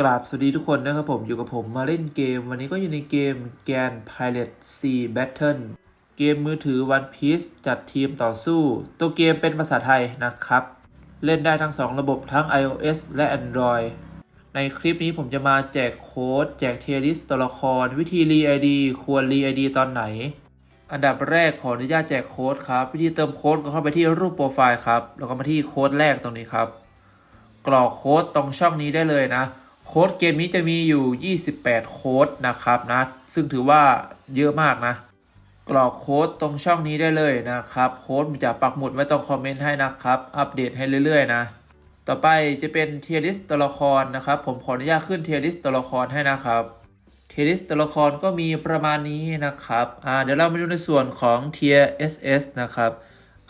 กราบสวัสดีทุกคนนะครับผมอยู่กับผมมาเล่นเกม วันนี้ก็อยู่ในเกม g a n Pilot C Battle เกมมือถือ One Piece จัดทีมต่อสู้ ตัวเกมเป็นภาษาไทยนะครับ เล่นได้ทั้ง 2 ระบบทั้ง iOS และ Android ในคลิปนี้ผมจะมาแจกโค้ด แจกเทียริสตัวละคร วิธีรี ID ควรรี ID ตอนไหน อันดับแรกขออนุญาตแจกโค้ดครับ วิธีเติมโค้ดก็เข้าไปที่รูปโปรไฟล์ครับแล้วก็มาที่โค้ดแรกตรงนี้ครับ กรอกโค้ดตรงช่องนี้ได้เลยนะ โค้ดเกมนี้จะมีอยู่ 28 โค้ดนะครับนะ ซึ่งถือว่าเยอะมากนะ กรอกโค้ดตรงช่องนี้ได้เลยนะครับ โค้ดจะปักหมุดไว้ตรงคอมเมนต์ให้นะครับ อัปเดตให้เรื่อยๆนะ ต่อไปจะเป็นเทียริสตัวละครนะครับ ผมขออนุญาตขึ้นเทียริสตัวละครให้นะครับเทียริสตัวละครก็มีประมาณนี้นะครับ อ่า เดี๋ยวเรามาดูในส่วนของเทีย SS นะครับ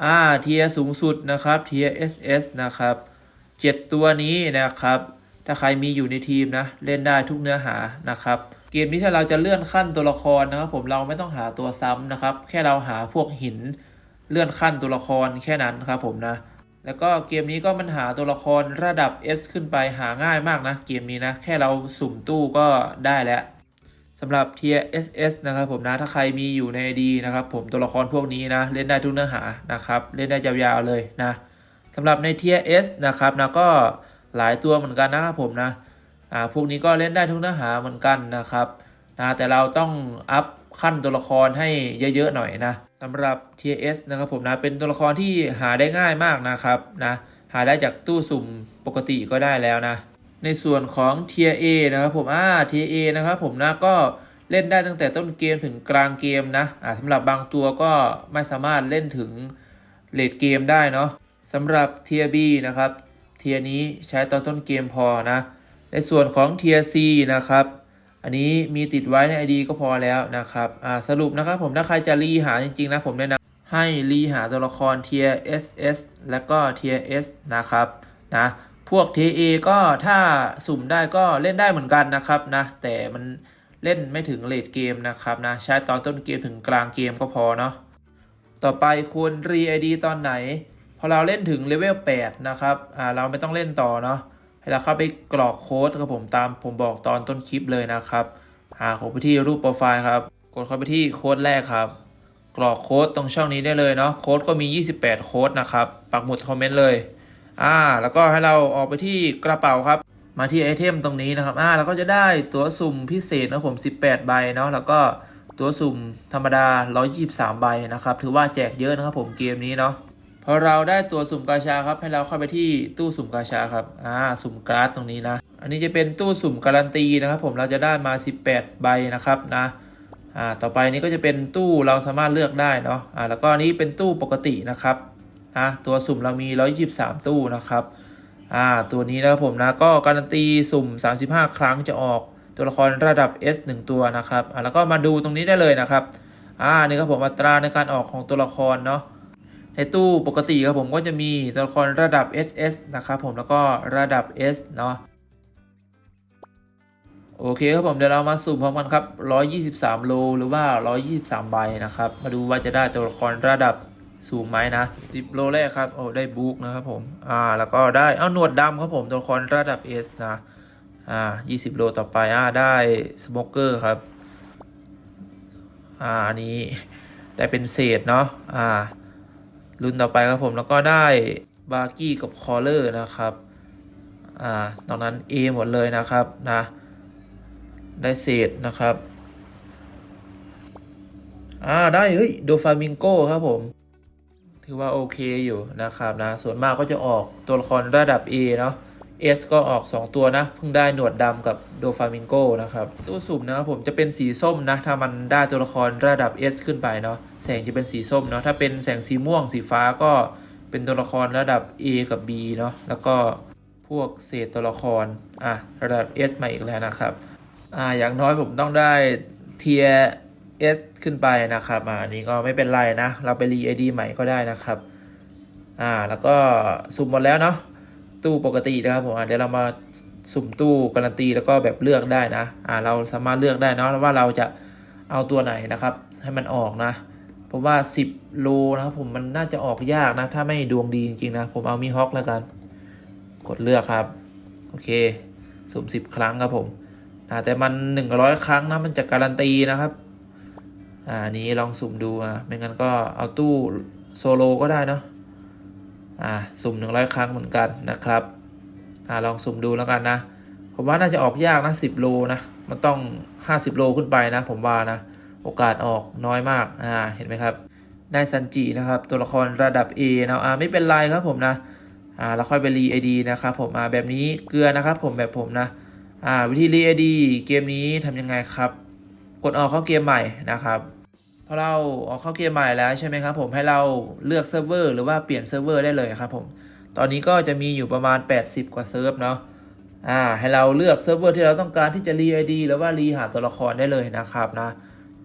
อ่า เทียสูงสุดนะครับ เทีย SS นะครับเจ็ดตัวนี้นะครับ ถ้าใครมีอยู่ในทีมนะ เล่นได้ทุกเนื้อหานะครับ เกมนี้ถ้าเราจะเลื่อนขั้นตัวละครนะครับ ผมเราไม่ต้องหาตัวซ้ำนะครับ แค่เราหาพวกหินเลื่อนขั้นตัวละครแค่นั้นครับผมนะ แล้วก็เกมนี้ก็มันหาตัวละครระดับ S ขึ้นไปหาง่ายมากนะ เกมนี้นะ แค่เราสุ่มตู้ก็ได้แล้วสำหรับ Tier SS นะครับผมนะ ถ้าใครมีอยู่ใน ID นะครับผมตัวละครพวกนี้นะ เล่นได้ทุกเนื้อหานะครับ เล่นได้ยาวๆเลยนะสำหรับใน Tier S นะครับนะก็ หลายตัวเหมือนกันนะครับผมนะอ่าพวกนี้ก็เล่นได้ทุกเนื้อหาเหมือนกันนะครับนะแต่เราต้องอัพขั้นตัวละครให้เยอะๆหน่อยนะสำหรับ TS นะครับผมนะเป็นตัวละครที่หาได้ง่ายมากนะครับนะหาได้จากตู้สุ่มปกติก็ได้แล้วนะ ในส่วนของ TIA นะครับผมอ่า TIA นะครับผมนะก็เล่นได้ตั้งแต่ต้นเกมถึงกลางเกมนะอ่าสำหรับบางตัวก็ไม่สามารถเล่นถึงเลดเกมได้เนาะสำหรับ TIB นะครับ เทียนี้ใช้ตอนต้นเกมพอนะ ในส่วนของ Tier C นะครับ อันนี้มีติดไว้ใน ID ก็พอแล้วนะครับสรุปนะครับผมถ้าใครจะรีหาจริงๆนะผมแนะนำให้รีหาตัวละคร Tier SS และก็ Tier S นะครับนะพวก Tier A ก็ถ้าสุ่มได้ก็เล่นได้เหมือนกันนะครับนะแต่มันเล่นไม่ถึงเลดเกมนะครับนะใช้ตอนต้นเกมถึงกลางเกมก็พอเนาะต่อไปควรรี ID ตอนไหน พอเราเล่นถึงเลเวล8นะครับอ่าเราไม่ต้องเล่นต่อเนาะให้เราเข้าไปกรอกโค้ดครับผมตามผมบอกตอนต้นคลิปเลยนะครับหาเข้าไปที่รูปโปรไฟล์ครับ กดเข้าไปที่โค้ดแรกครับ กรอกโค้ดตรงช่องนี้ได้เลยเนาะโค้ดก็มี 28 โค้ดนะครับ ปักหมุดคอมเมนต์เลยอ่าแล้วก็ให้เราออกไปที่กระเป๋าครับ มาที่ไอเทมตรงนี้นะครับอ่าเราก็จะได้ตั๋วสุ่มพิเศษนะผม 18 ใบเนาะแล้วก็ตั๋วสุ่มธรรมดา 123 ใบนะครับ ถือว่าแจกเยอะนะครับผมเกมนี้เนาะ พอเราได้ตัวสุ่มกาชาครับให้เราเข้าไปที่ตู้สุ่มกาชาครับอ่าสุ่มการ์ดตรงนี้นะ อันนี้จะเป็นตู้สุ่มการันตีนะครับผมเราจะได้มา 18 ใบนะครับนะอ่าต่อไปนี้ก็จะเป็นตู้เราสามารถเลือกได้เนาะอ่าแล้วก็อันนี้เป็นตู้ปกตินะครับนะตัวสุ่มเรามี 123 ตู้นะครับอ่าตัวนี้นะครับผมนะก็การันตีสุ่ม 35 ครั้งจะออกตัวละครระดับ S 1 ตัวนะครับอ่าแล้วก็มาดูตรงนี้ได้เลยนะครับอ่านี่ครับผมอัตราในการออกของตัวละครเนาะ ในตู้ปกติครับผมก็จะมีตัวละครระดับ SS นะครับผมแล้วก็ระดับ S เนาะโอเคครับผมเดี๋ยวเรามาสุ่มพร้อมกันครับ 123 โลหรือว่า 123 ใบนะครับ มาดูว่าจะได้ตัวละครระดับสูงไหมนะ 10 โลแรกครับโอ้ได้บุ๊กนะครับผมอ่าแล้วก็ได้เอาหนวดดำครับผมตัวละครระดับ S นะอ่า20 โลต่อไปอ่าได้สโมเกอร์ครับอ่าอันนี้ได้เป็นเศษเนาะอ่า รุ่นต่อไปครับผมแล้วก็ได้บาร์กี้กับคอลเลอร์นะครับอ่าตอนนั้น A หมดเลยนะครับนะได้เศษนะครับอ่าได้เฮ้ยโดฟามิงโกครับผม ถือว่าโอเคอยู่นะครับนะส่วนมากก็จะออกตัวละครระดับ A เนาะ S ก็ออก 2 ตัวนะ เพิ่งได้หนวดดำกับโดฟามิงโกนะครับ ตู้สุ่มนะครับผมจะเป็นสีส้มนะ ถ้ามันได้ตัวละครระดับ S ขึ้นไปเนาะแสงจะเป็นสีส้มเนาะถ้าเป็นแสงสีม่วงสีฟ้าก็เป็นตัวละครระดับ A กับ B เนาะแล้วก็พวกเศษตัวละครอะระดับ S มาอีกแล้วนะครับอ่าอย่างน้อยผมต้องได้เทีย S ขึ้นไปนะครับอ่าอันนี้ก็ไม่เป็นไรนะ เราไปรี ID ใหม่ก็ได้นะครับอ่าแล้วก็สุ่มหมดแล้วเนาะ ตู้ปกตินะครับผมเดี๋ยวเรามาสุ่มตู้การันตีแล้วก็แบบเลือกได้นะอ่าเราสามารถเลือกได้นะว่าเราจะเอาตัวไหนนะครับ ให้มันออกนะผมว่า 10 โลนะครับผมมันน่าจะออกยากนะ ถ้าไม่ดวงดีจริงๆนะ ผมเอามีฮอคแล้วกัน กดเลือกครับ โอเค สุ่ม 10 ครั้งครับผมนะแต่มัน 100 ครั้งนะ มันจะการันตีนะครับอ่านนี้ลองสุ่มดูอะไม่งั้นก็เอาตู้โซโลก็ได้เนาะ อ่าสุ่ม 100 ครั้งเหมือนกันนะครับอ่าลองสุ่มดูแล้วกันนะ ผมว่าน่าจะออกยากนะ10 โลนะมันต้อง 50 โลขึ้นไปนะ ผมว่านะ โอกาสออกน้อยมากอ่าเห็นไหมครับได้ซันจินะครับ ตัวละครระดับ A นะอ่าไม่เป็นไรครับผมนะอ่าแล้วค่อยไปรีไอดีนะครับผมอ่าแบบนี้เกลือนะครับผมแบบผมนะอ่าวิธีรีไอดีเกมนี้ทำยังไงครับ กดออกเข้าเกมใหม่นะครับ เราออกเข้าเกมใหม่แล้วใช่ไหมครับผมให้เราเลือกเซิร์ฟเวอร์หรือว่าเปลี่ยนเซิร์ฟเวอร์ได้เลยครับผมตอนนี้ก็จะมีอยู่ประมาณ 80 กว่าเซิร์ฟเนาะอ่าให้เราเลือกเซิร์ฟเวอร์ที่เราต้องการที่จะรีไอดีหรือว่ารีหาตัวละครได้เลยนะครับนะ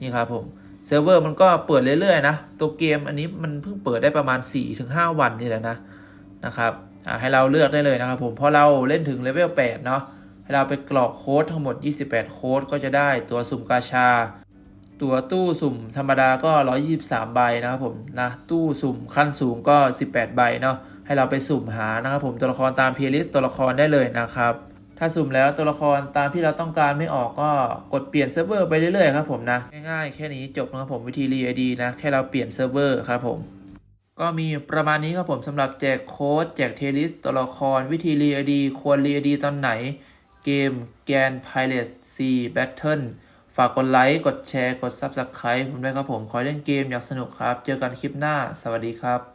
นี่ครับผมเซิร์ฟเวอร์มันก็เปิดเรื่อยๆนะตัวเกมอันนี้มันเพิ่งเปิดได้ประมาณ 4-5 วันนี่แหละนะนะครับอ่าให้เราเลือกได้เลยนะครับผมพอเราเล่นถึงเลเวล8เนาะให้เราไปกรอกโค้ดทั้งหมด 28 โค้ดก็จะได้ตัวสุ่มกาชา ตัวตู้สุ่มธรรมดาก็ 123 ใบนะครับผมนะตู้สุ่มขั้นสูงก็ 18 ใบเนาะให้เราไปสุ่มหานะครับผมตัวละครตามเพลย์ลิสต์ตัวละครได้เลยนะครับ ถ้าสุ่มแล้วตัวละครตามที่เราต้องการไม่ออกก็กดเปลี่ยนเซิร์ฟเวอร์ไปเรื่อยๆครับผมนะง่ายๆแค่นี้จบนะครับผมวิธีรีไอดีนะแค่เราเปลี่ยนเซิร์ฟเวอร์ครับผมก็มีประมาณนี้ครับผมสำหรับแจกโค้ดแจกเทลิสตัวละครวิธีรีไอดีควรรีไอดีตอนไหน เกมแกน Pilot C Battle ฝากกดไลค์ กดแชร์ กด Subscribe ผมด้วยครับผม ขอยเล่นเกมอยากสนุกครับ เจอกันคลิปหน้า สวัสดีครับ